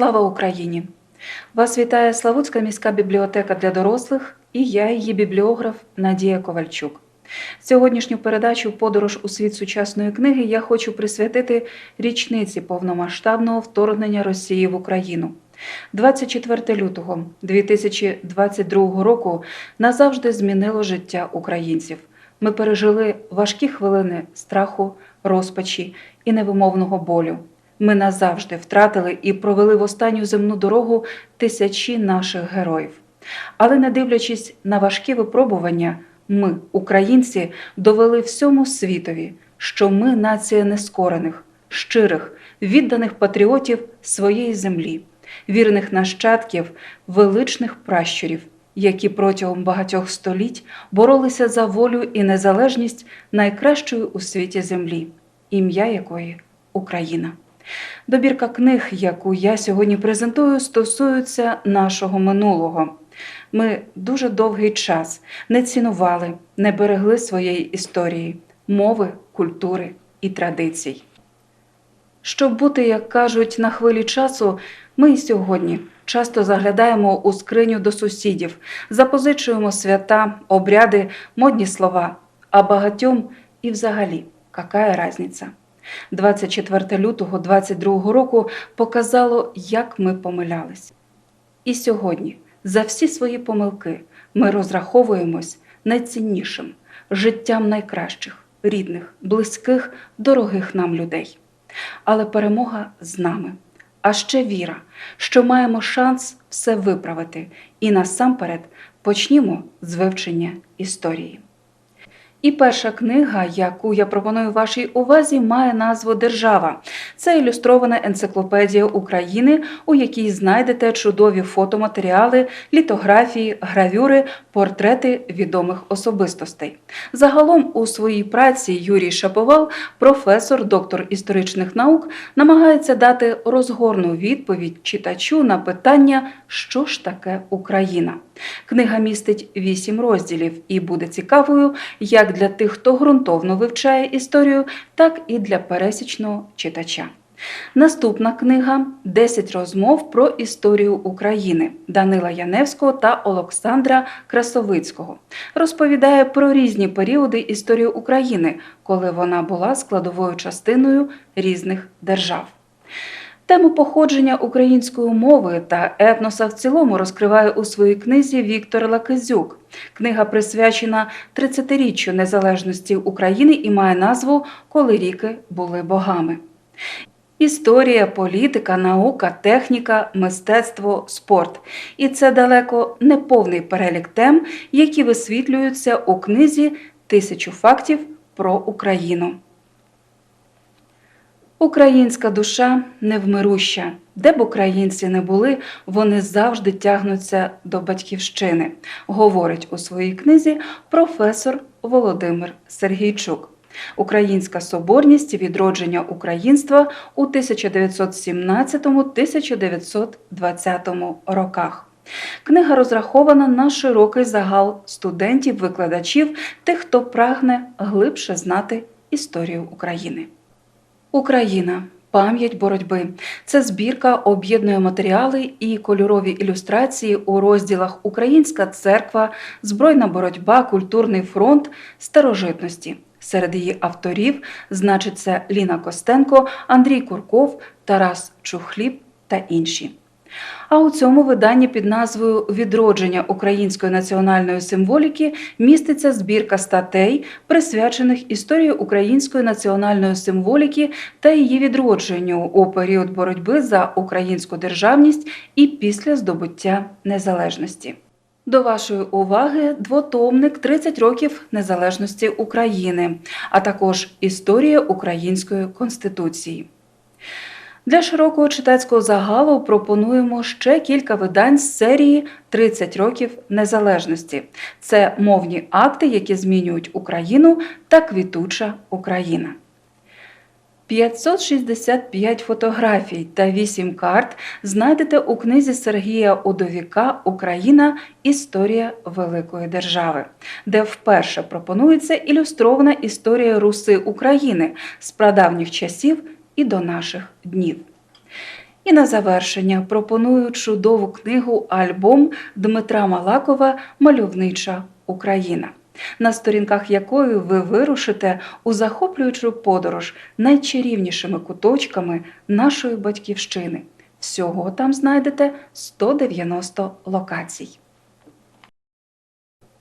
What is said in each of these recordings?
Слава Україні! Вас вітає Славутська міська бібліотека для дорослих і я, її бібліограф Надія Ковальчук. Сьогоднішню передачу Подорож у світ сучасної книги я хочу присвятити річниці повномасштабного вторгнення Росії в Україну. 24 лютого 2022 року назавжди змінило життя українців. Ми пережили важкі хвилини страху, розпачі і невимовного болю. Ми назавжди втратили і провели в останню земну дорогу тисячі наших героїв. Але не дивлячись на важкі випробування, ми, українці, довели всьому світові, що ми нація нескорених, щирих, відданих патріотів своєї землі, вірних нащадків, величних пращурів, які протягом багатьох століть боролися за волю і незалежність найкращої у світі землі, ім'я якої Україна. Добірка книг, яку я сьогодні презентую, стосується нашого минулого. Ми дуже довгий час не цінували, не берегли своєї історії, мови, культури і традицій. Щоб бути, як кажуть, на хвилі часу, ми і сьогодні часто заглядаємо у скриню до сусідів, запозичуємо свята, обряди, модні слова, а багатьом і взагалі, какая разниця? 24 лютого 22 року показало, як ми помилялись. І сьогодні за всі свої помилки ми розраховуємось найціннішим життям найкращих, рідних, близьких, дорогих нам людей. Але перемога з нами. А ще віра, що маємо шанс все виправити, і насамперед почнімо з вивчення історії. І перша книга, яку я пропоную вашій увазі, має назву Держава. Це ілюстрована енциклопедія України, у якій знайдете чудові фотоматеріали, літографії, гравюри, портрети відомих особистостей. Загалом у своїй праці Юрій Шаповал, професор, доктор історичних наук, намагається дати розгорну відповідь читачу на питання, що ж таке Україна. Книга містить вісім розділів і буде цікавою як для тих, хто ґрунтовно вивчає історію, так і для пересічного читача. Наступна книга «10 розмов про історію України Данила Яневського та Олександра Красовицького. Розповідає про різні періоди історії України, коли вона була складовою частиною різних держав. Тему походження української мови та етноса в цілому розкриває у своїй книзі Віктор Лакизюк. Книга присвячена 30-річчю незалежності України і має назву Коли ріки були богами. Історія, політика, наука, техніка, мистецтво, спорт. І це далеко не повний перелік тем, які висвітлюються у книзі Тисячу фактів про Україну. Українська душа невмируща. Де б українці не були, вони завжди тягнуться до батьківщини, говорить у своїй книзі професор Володимир Сергійчук. Українська соборність відродження українства у 1917-1920 роках. Книга розрахована на широкий загал студентів, викладачів, тих, хто прагне глибше знати історію України. Україна. Пам'ять боротьби це збірка об'єднує матеріали і кольорові ілюстрації у розділах Українська церква, збройна боротьба, культурний фронт, старожитності. Серед її авторів значиться Ліна Костенко, Андрій Курков, Тарас Чухліб та інші. А у цьому виданні під назвою Відродження української національної символіки міститься збірка статей, присвячених історії української національної символіки та її відродженню у період боротьби за українську державність і після здобуття незалежності. До вашої уваги двотомник «30 років незалежності України, а також історія української конституції. Для широкого читацького загалу пропонуємо ще кілька видань з серії «30 років незалежності. Це мовні акти, які змінюють Україну та квітуча Україна. 565 фотографій та 8 карт знайдете у книзі Сергія Удовіка Україна Історія великої держави, де вперше пропонується ілюстрована історія Руси України з прадавніх часів і до наших днів. І на завершення пропоную чудову книгу Альбом Дмитра Малакова Мальовнича Україна, на сторінках якої ви вирушите у захоплюючу подорож найчарівнішими куточками нашої батьківщини. Всього там знайдете 190 локацій.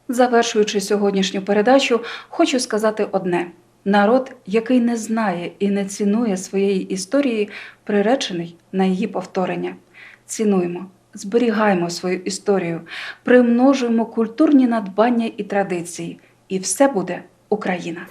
Завершуючи сьогоднішню передачу, хочу сказати одне: народ, який не знає і не цінує своєї історії, приречений на її повторення. Цінуємо, зберігаємо свою історію, примножуємо культурні надбання і традиції, і все буде Україна.